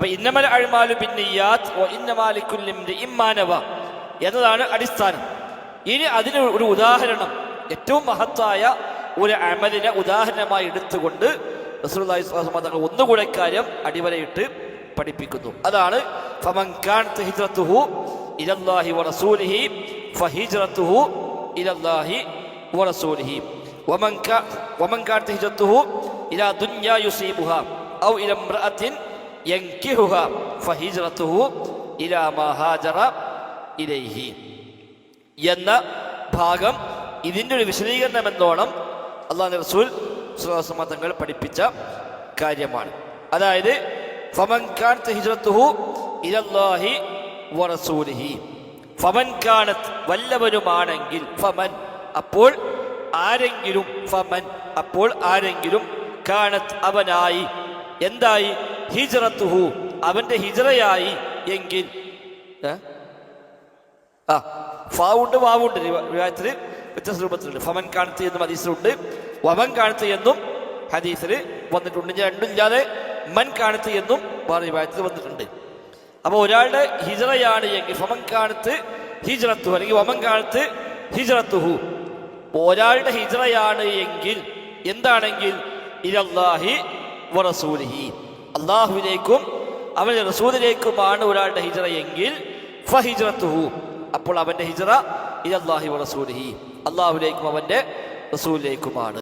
അപ്പൊ ഇന്നമൽ അഴിമാലു പിന്നിയാത്ത് ഓ ഇന്നമാലിക്കുല്ലിന്റെ ഇമ്മാനവ എന്നതാണ് അടിസ്ഥാനം. ഇനി അതിന് ഒരു ഉദാഹരണം. ഏറ്റവും മഹത്തായ ഒരു അമലിനെ ഉദാഹരണമായി എടുത്തുകൊണ്ട് അലൈഹി വസല്ലം തങ്ങൾ ഒന്നുകൂടെ കാര്യം അടിവരയിട്ട് പഠിപ്പിക്കുന്നു. അതാണ് ഫമൻ കാനത്ത് ഹിജ്റത്തുഹു ഇലല്ലാഹി വറസൂലിഹി ഫഹിജ്റത്തുഹു ഇലല്ലാഹി വറസൂലിഹി വമൻ കാ വമൻ കാനത്ത് ഹിജ്റത്തുഹു ഇലാ ദുനിയാ യുസീബുഹ ഔ ഇല യൻകിഹുഹ ഫഹിജ്റത്തുഹു ഇലാ മാ ഹാജറ ഇലൈഹി. എന്ന ഭാഗം ഇതിന്റെ ഒരു വിശദീകരണം എന്നോണം അള്ളാഹു റസൂൽ തങ്ങൾ പഠിപ്പിച്ച കാര്യമാണ്. അതായത് ഫമൻ കാനത്ത് ഹിജ്റത്തുഹു ഇലല്ലാഹി വറസൂലിഹി ഫമൻ കാനത്ത് വല്ലവനുമാണെങ്കിൽ ഫമൻ അപ്പോൾ ആരെങ്കിലും ഫമൻ അപ്പോൾ ആരെങ്കിലും കാനത്ത് അവനായി. എന്തായി? ഹിജ്റത്തുഹു അവന്റെ ഹിജറയായി എങ്കിൽ? ആ ഫാവുണ്ട് വാവുണ്ട്. വിവാഹത്തിൽ വ്യത്യസ്ത രൂപത്തിലുണ്ട്. ഫമൻ കാണത്ത് എന്നും ഹദീസിലുണ്ട്. വമൻ കാണത്ത് എന്നും ഹദീസിൽ വന്നിട്ടുണ്ട്. ഞാൻ രണ്ടും ഇല്ലാതെ മൻ കാണത്ത് എന്നും വേറെ വിവാഹത്തിൽ വന്നിട്ടുണ്ട്. അപ്പോൾ ഒരാളുടെ ഹിജറയാണ് എങ്കിൽ ഫമൻ കാണത്ത് ഹിജറത്തുഹു അല്ലെങ്കിൽ വമൻ കാണത്ത് ഹിജറത്തുഹു. ഒരാളുടെ ഹിജറയാണ് എങ്കിൽ എന്താണെങ്കിൽ ഇലല്ലാഹി വറസൂലിഹി അള്ളാഹുവിലേക്കും അവന്റെ റസൂലിലേക്കുമാണ് ഒരാളുടെ ഹിജറ എങ്കിൽ അപ്പോൾ അവന്റെ ഹിജറ ഇലല്ലാഹി വറസൂലിഹി അള്ളാഹുലേക്കും അവന്റെ റസൂലിലേക്കുമാണ്.